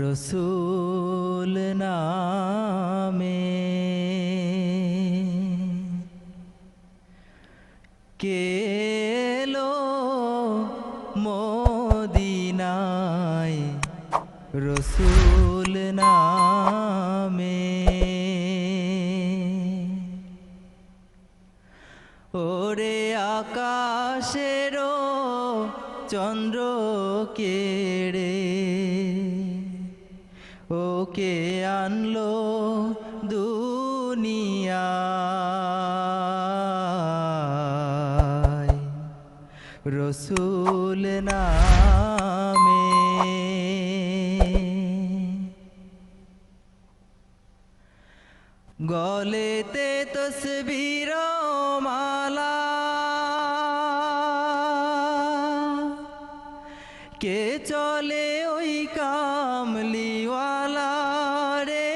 রসুল নামে কেলো মদিনায়? রসুল নামে। ওরে আকাশেরও চন্দ্র কেড়ে ওকে আনলো দুনিয়ায় রসুল নামে। গলেতে তসবির মালা কে চলে ওই কামলিওয়ালা রে?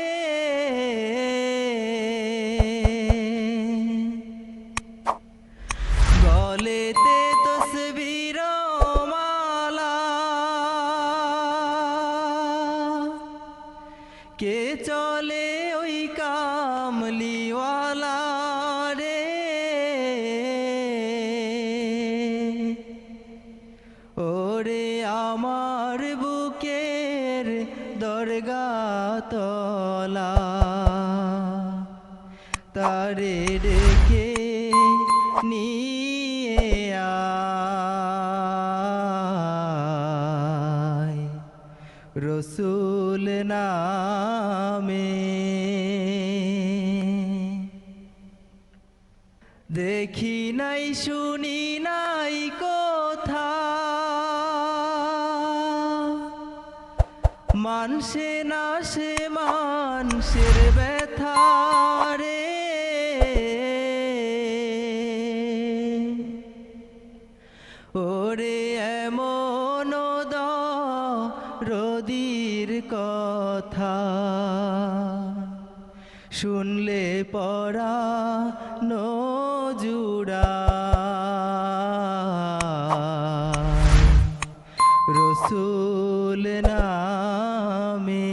গলেতে তসবির মালা। কে চলে ওই কামলিওয়ালা ওরে আমার বুকের দরগা তলা। তারে ডেকে নিয়ে রসুল নামে দেখি নাই, শুনি নাই কোথা মানসে না সে মানসের ব্যথা রে। ওরে এমন রদির কথা শুনলে পড়া নজুড়া রসুল নামে